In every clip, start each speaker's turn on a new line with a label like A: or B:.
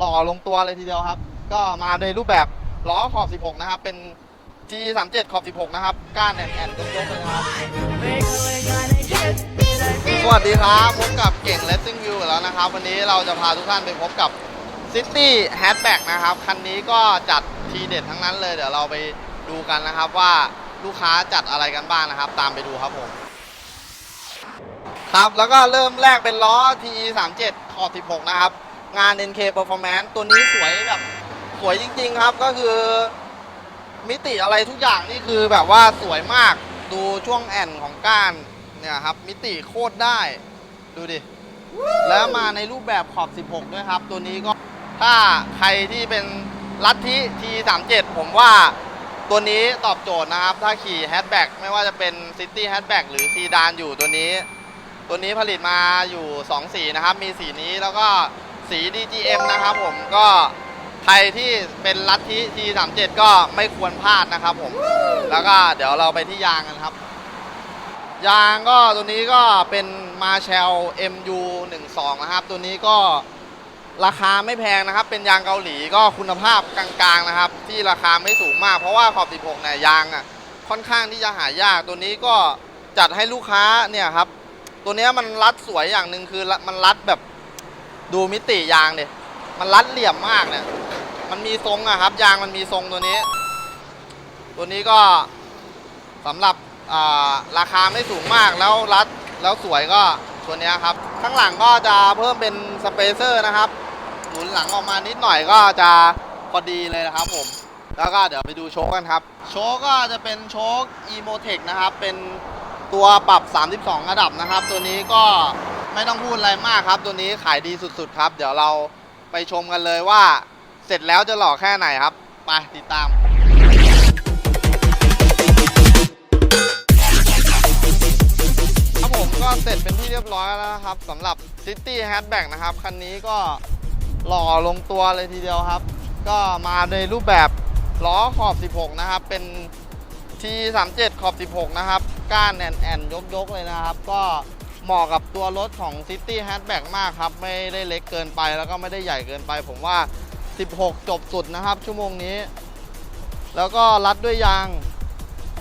A: หล่อลงตัวเลยทีเดียวครับ ก็มาในรูปแบบล้อขอบ 16 นะครับ เป็น G37 ขอบ 16 นะครับ ก้านแอนแอนยกๆเลยนะครับ สวัสดีครับ พบกับเก่ง Racing View แล้วนะครับ วันนี้เราจะพาทุกท่านไปพบกับ City Hatchback นะครับ คันนี้ก็จัดทีเด็ดทั้งนั้นเลย เดี๋ยวเราไปดูกันนะครับว่าลูกค้าจัดอะไรกันบ้างนะครับ ตามไปดูครับผม ครับ แล้วก็เริ่มแรกเป็นล้อ TE 3 7 ขอบ 16 นะครับ งาน NK Performance ตัวนี้สวยแบบสวยจริง ๆ ครับก็คือมิติอะไรทุกอย่างนี่คือแบบว่าสวยมากดูช่วงแอนของก้านเนี่ยครับ มิติโคตรได้ ดูดิ แล้วมาในรูปแบบขอบ 16 ด้วยครับ ตัวนี้ก็ถ้าใครที่เป็นลัทธิ T37 ผมว่าตัวนี้ตอบโจทย์นะครับ ถ้าขี่แฮชแบ็กไม่ว่าจะเป็น City Hatchback หรือซีดานอยู่ตัวนี้ ตัวนี้ผลิตมาอยู่ 2 สีนะครับ มีสีนี้แล้วก็ สี DGM นะครับผมก็ใครที่เป็นลัทธิ T37 ก็ไม่ควรพลาดนะครับผม แล้วก็เดี๋ยวเราไปที่ยางกันครับ ยางก็ตัวนี้ก็เป็น m a r s h a l MU 12นะครับ ตัวนี้ก็ราคาไม่แพงนะครับ เป็นยางเกาหลีก็คุณภาพกลางๆนะครับ ที่ราคาไม่สูงมาก เพราะว่าขอบ16เนี่ยยางอะค่อนข้างที่จะหายากตัวนี้ก็จัดให้ลูกค้าเนี่ยครับ ตัวเนี้ยมันรัดสวยอย่างหนึ่งคือมันรัดแบบ ดูมิติยางเดยมันรัดเหลี่ยมมากเนี่ย มันมีทรงอะครับ ยางมันมีทรงตัวนี้ ตัวนี้ก็สำหรับาราคาไม่สูงมากแล้วรัดแล้วสวยก็ตัวนี้ครับ ข้างหลังก็จะเพิ่มเป็นสเปเซอร์นะครับหนุนหลังออกมานิดหน่อยก็จะพอดีเลยนะครับผม แล้วก็เดี๋ยวไปดูโชคกันครับ โชคก็จะเป็นโชค e m o t e c นะครับ เป็นตัวปรับ 32 ระดับนะครับ ตัวนี้ก็ ไม่ต้องพูดอะไรมากครับ ตัวนี้ขายดีสุดๆครับ เดี๋ยวเราไปชมกันเลยว่า เสร็จแล้วจะหล่อแค่ไหนครับไปติดตามครับผมก็เสร็จเป็นที่เรียบร้อยแล้วนะครับสำหรับ City Hatchback นะครับ คันนี้ก็หล่อลงตัวเลยทีเดียวครับ ก็มาในรูปแบบล้อขอบ 16 นะครับ เป็น T37 ขอบ 16 นะครับ ก้านแอนแอนยกยกๆเลยนะครับ ก็ เหมาะกับตัวรถของ City Hatchback มากครับ ไม่ได้เล็กเกินไปแล้วก็ไม่ได้ใหญ่เกินไป ผมว่า 16 จบสุดนะครับ ชั่วโมงนี้ แล้วก็รัดด้วยยาง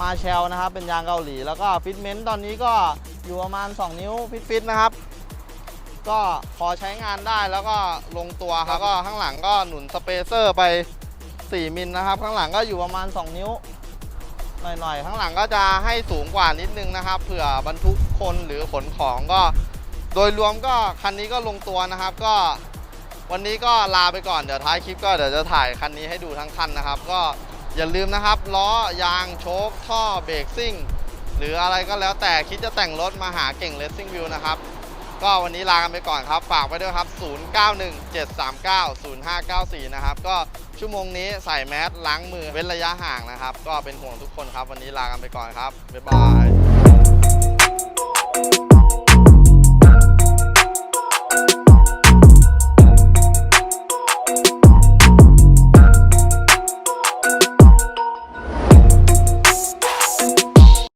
A: มาแชลนะครับ เป็นยางเกาหลี แล้วก็ฟิตเมนต์ตอนนี้ก็อยู่ประมาณ 2 นิ้วฟิตๆนะครับ ก็พอใช้งานได้แล้วก็ลงตัวครับ ก็ข้างหลังก็หนุนสเปเซอร์ไป 4 มิลนะครับ ข้างหลังก็อยู่ประมาณ 2 นิ้ว หน่อยๆ ข้างหลังก็จะให้สูงกว่านิดนึงนะครับ เผื่อบรรทุกคนหรือขนของก็ โดยรวมก็คันนี้ก็ลงตัวนะครับ ก็วันนี้ก็ลาไปก่อน เดี๋ยวท้ายคลิปก็เดี๋ยวจะถ่ายคันนี้ให้ดูทั้งคันนะครับ ก็อย่าลืมนะครับ ล้อยางโชคท่อเบรกซิ่ง หรืออะไรก็แล้วแต่คิดจะแต่งรถมาหาเก่ง Racing View นะครับ ก็วันนี้ลากันไปก่อนครับ ฝากไว้ด้วยครับ 0917390594 นะครับ ก็ชั่วโมงนี้ใส่แมสล้างมือเว้นระยะห่างนะครับ ก็เป็นห่วงทุกคนครับ วันนี้ลากันไปก่อนครับ บ๊ายบาย